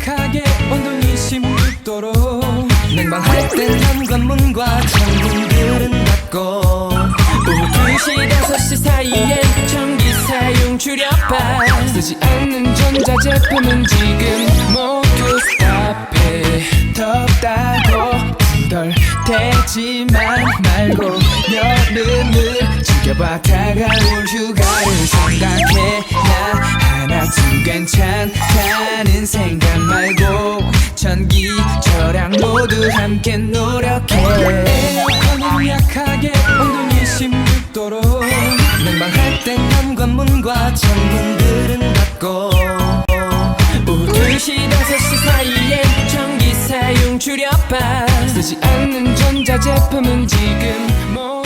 약하게 온도 26도로 냉방할 땐 현관문과 창문들은 닫고 오후 2시 5시 사이엔 전기 사용 줄여봐. 쓰지 않는 전자제품은 지금 모두 스탑해 덥다고 투덜대지만 말고 여름을 즐겨봐. 다가올 휴가를 생각해 나 하나쯤 괜찮다는 생각 말고 전기 저랑 모두 함께 노력해. 에어컨은 약하게 온도 26도로 냉방할 땐 현관문과 창문들은 닫고 오후 2시 5시 사이엔 전기 사용 줄여봐. 쓰지 않는 전자제품은 지금 모두